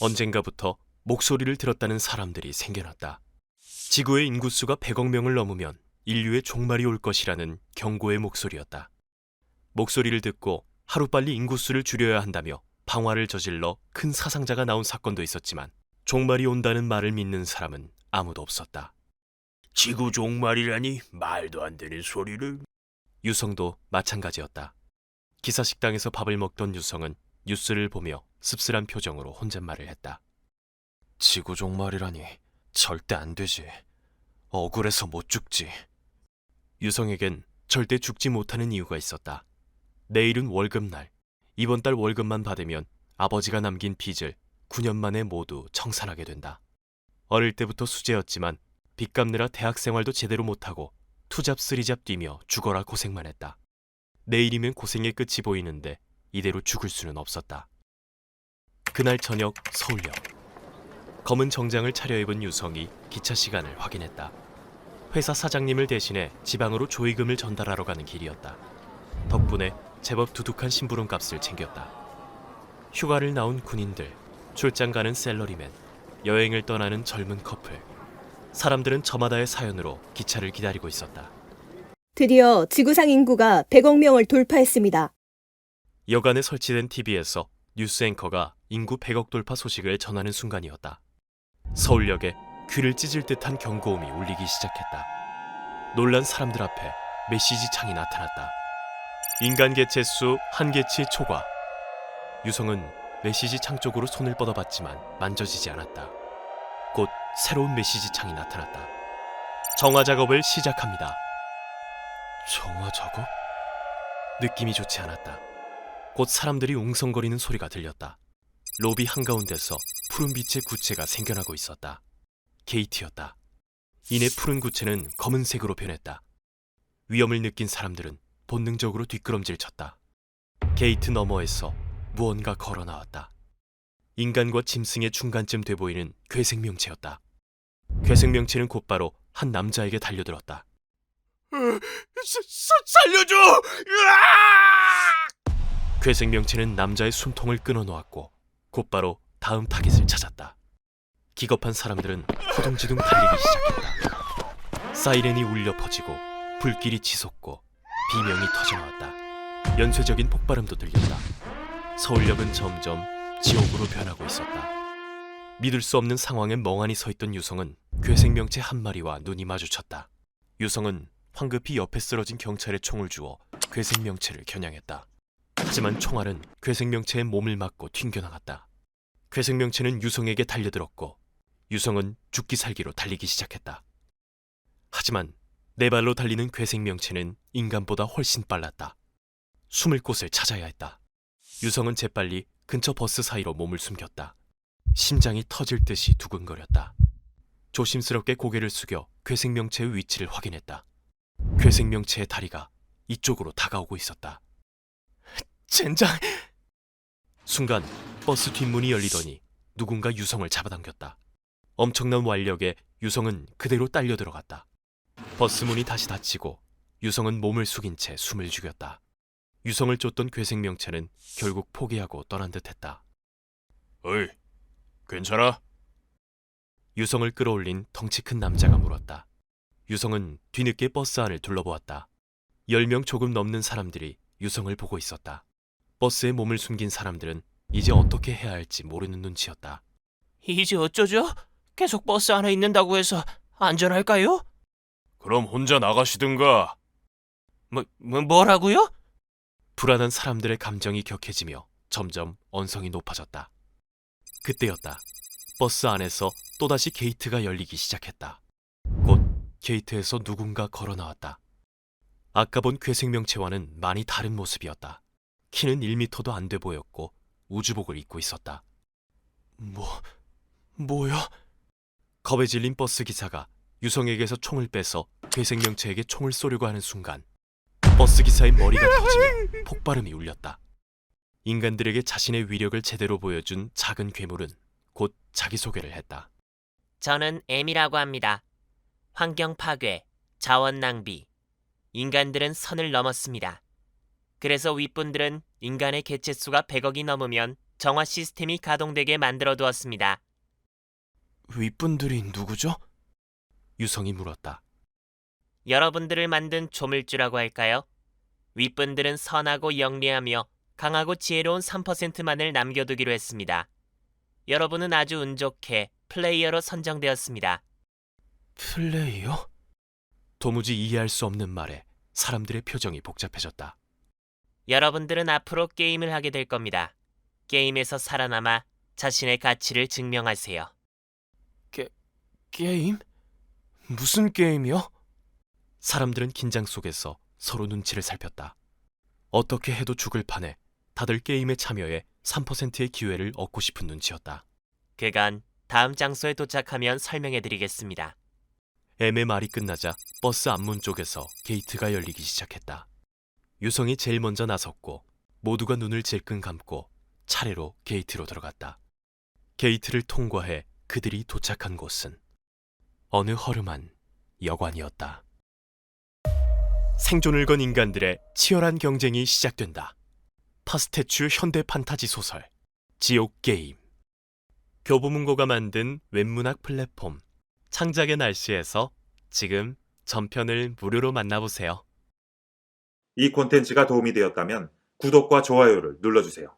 언젠가부터 목소리를 들었다는 사람들이 생겨났다. 지구의 인구수가 100억 명을 넘으면 인류의 종말이 올 것이라는 경고의 목소리였다. 목소리를 듣고 하루빨리 인구수를 줄여야 한다며 방화를 저질러 큰 사상자가 나온 사건도 있었지만 종말이 온다는 말을 믿는 사람은 아무도 없었다. 지구 종말이라니 말도 안 되는 소리를. 유성도 마찬가지였다. 기사 식당에서 밥을 먹던 유성은 뉴스를 보며 씁쓸한 표정으로 혼잣말을 했다. 지구 종말이라니 절대 안 되지. 억울해서 못 죽지. 유성에겐 절대 죽지 못하는 이유가 있었다. 내일은 월급날. 이번 달 월급만 받으면 아버지가 남긴 빚을 9년 만에 모두 청산하게 된다. 어릴 때부터 수재였지만 빚 갚느라 대학 생활도 제대로 못하고 투잡 쓰리잡 뛰며 죽어라 고생만 했다. 내일이면 고생의 끝이 보이는데 이대로 죽을 수는 없었다. 그날 저녁 서울역. 검은 정장을 차려입은 유성이 기차 시간을 확인했다. 회사 사장님을 대신해 지방으로 조의금을 전달하러 가는 길이었다. 덕분에 제법 두둑한 심부름 값을 챙겼다. 휴가를 나온 군인들, 출장 가는 셀러리맨, 여행을 떠나는 젊은 커플. 사람들은 저마다의 사연으로 기차를 기다리고 있었다. 드디어 지구상 인구가 100억 명을 돌파했습니다. 여간에 설치된 TV에서 뉴스 앵커가 인구 100억 돌파 소식을 전하는 순간이었다. 서울역에 귀를 찢을 듯한 경고음이 울리기 시작했다. 놀란 사람들 앞에 메시지 창이 나타났다. 인간 개체 수 한 개치 초과. 유성은 메시지 창 쪽으로 손을 뻗어봤지만 만져지지 않았다. 곧 새로운 메시지 창이 나타났다. 정화 작업을 시작합니다. 정화 작업? 느낌이 좋지 않았다. 곧 사람들이 웅성거리는 소리가 들렸다. 로비 한가운데서 푸른 빛의 구체가 생겨나고 있었다. 게이트였다. 이내 푸른 구체는 검은색으로 변했다. 위험을 느낀 사람들은 본능적으로 뒷걸음질 쳤다. 게이트 너머에서 무언가 걸어 나왔다. 인간과 짐승의 중간쯤 돼 보이는 괴생명체였다. 괴생명체는 곧바로 한 남자에게 달려들었다. 살려줘! 으아! 괴생명체는 남자의 숨통을 끊어 놓았고 곧바로 다음 타겟을 찾았다. 기겁한 사람들은 호둥지둥 달리기 시작했다. 사이렌이 울려 퍼지고 불길이 치솟고 비명이 터져 나왔다. 연쇄적인 폭발음도 들렸다. 서울역은 점점 지옥으로 변하고 있었다. 믿을 수 없는 상황에 멍하니 서 있던 유성은 괴생명체 한 마리와 눈이 마주쳤다. 유성은 황급히 옆에 쓰러진 경찰에 총을 주어 괴생명체를 겨냥했다. 하지만 총알은 괴생명체의 몸을 맞고 튕겨나갔다. 괴생명체는 유성에게 달려들었고 유성은 죽기 살기로 달리기 시작했다. 하지만 네 발로 달리는 괴생명체는 인간보다 훨씬 빨랐다. 숨을 곳을 찾아야 했다. 유성은 재빨리 근처 버스 사이로 몸을 숨겼다. 심장이 터질 듯이 두근거렸다. 조심스럽게 고개를 숙여 괴생명체의 위치를 확인했다. 괴생명체의 다리가 이쪽으로 다가오고 있었다. 젠장! 순간 버스 뒷문이 열리더니 누군가 유성을 잡아당겼다. 엄청난 완력에 유성은 그대로 딸려 들어갔다. 버스 문이 다시 닫히고 유성은 몸을 숙인 채 숨을 죽였다. 유성을 쫓던 괴생명체는 결국 포기하고 떠난 듯했다. 어이, 괜찮아? 유성을 끌어올린 덩치 큰 남자가 물었다. 유성은 뒤늦게 버스 안을 둘러보았다. 열 명 조금 넘는 사람들이 유성을 보고 있었다. 버스에 몸을 숨긴 사람들은 이제 어떻게 해야 할지 모르는 눈치였다. 이제 어쩌죠? 계속 버스 안에 있는다고 해서 안전할까요? 그럼 혼자 나가시든가. 뭐, 뭐 뭐라고요? 불안한 사람들의 감정이 격해지며 점점 언성이 높아졌다. 그때였다. 버스 안에서 또다시 게이트가 열리기 시작했다. 곧 게이트에서 누군가 걸어 나왔다. 아까 본 괴생명체와는 많이 다른 모습이었다. 키는 1미터도 안 돼 보였고 우주복을 입고 있었다. 뭐, 뭐야? 겁에 질린 버스 기사가 유성에게서 총을 빼서 괴생명체에게 총을 쏘려고 하는 순간 버스 기사의 머리가 터지며 폭발음이 울렸다. 인간들에게 자신의 위력을 제대로 보여준 작은 괴물은 곧 자기소개를 했다. 저는 M이라고 합니다. 환경 파괴, 자원 낭비. 인간들은 선을 넘었습니다. 그래서 윗분들은 인간의 개체수가 100억이 넘으면 정화 시스템이 가동되게 만들어 두었습니다. 윗분들이 누구죠? 유성이 물었다. 여러분들을 만든 조물주라고 할까요? 윗분들은 선하고 영리하며 강하고 지혜로운 3%만을 남겨두기로 했습니다. 여러분은 아주 운 좋게 플레이어로 선정되었습니다. 플레이어? 도무지 이해할 수 없는 말에 사람들의 표정이 복잡해졌다. 여러분들은 앞으로 게임을 하게 될 겁니다. 게임에서 살아남아 자신의 가치를 증명하세요. 게임? 무슨 게임이요? 사람들은 긴장 속에서 서로 눈치를 살폈다. 어떻게 해도 죽을 판에 다들 게임에 참여해 3%의 기회를 얻고 싶은 눈치였다. 그간 다음 장소에 도착하면 설명해 드리겠습니다. M의 말이 끝나자 버스 앞문 쪽에서 게이트가 열리기 시작했다. 유성이 제일 먼저 나섰고 모두가 눈을 질끈 감고 차례로 게이트로 들어갔다. 게이트를 통과해 그들이 도착한 곳은 어느 허름한 여관이었다. 생존을 건 인간들의 치열한 경쟁이 시작된다. 파스테츄 현대 판타지 소설 지옥 게임 교보문고가 만든 웹문학 플랫폼 창작의 날씨에서 지금 전편을 무료로 만나보세요. 이 콘텐츠가 도움이 되었다면 구독과 좋아요를 눌러주세요.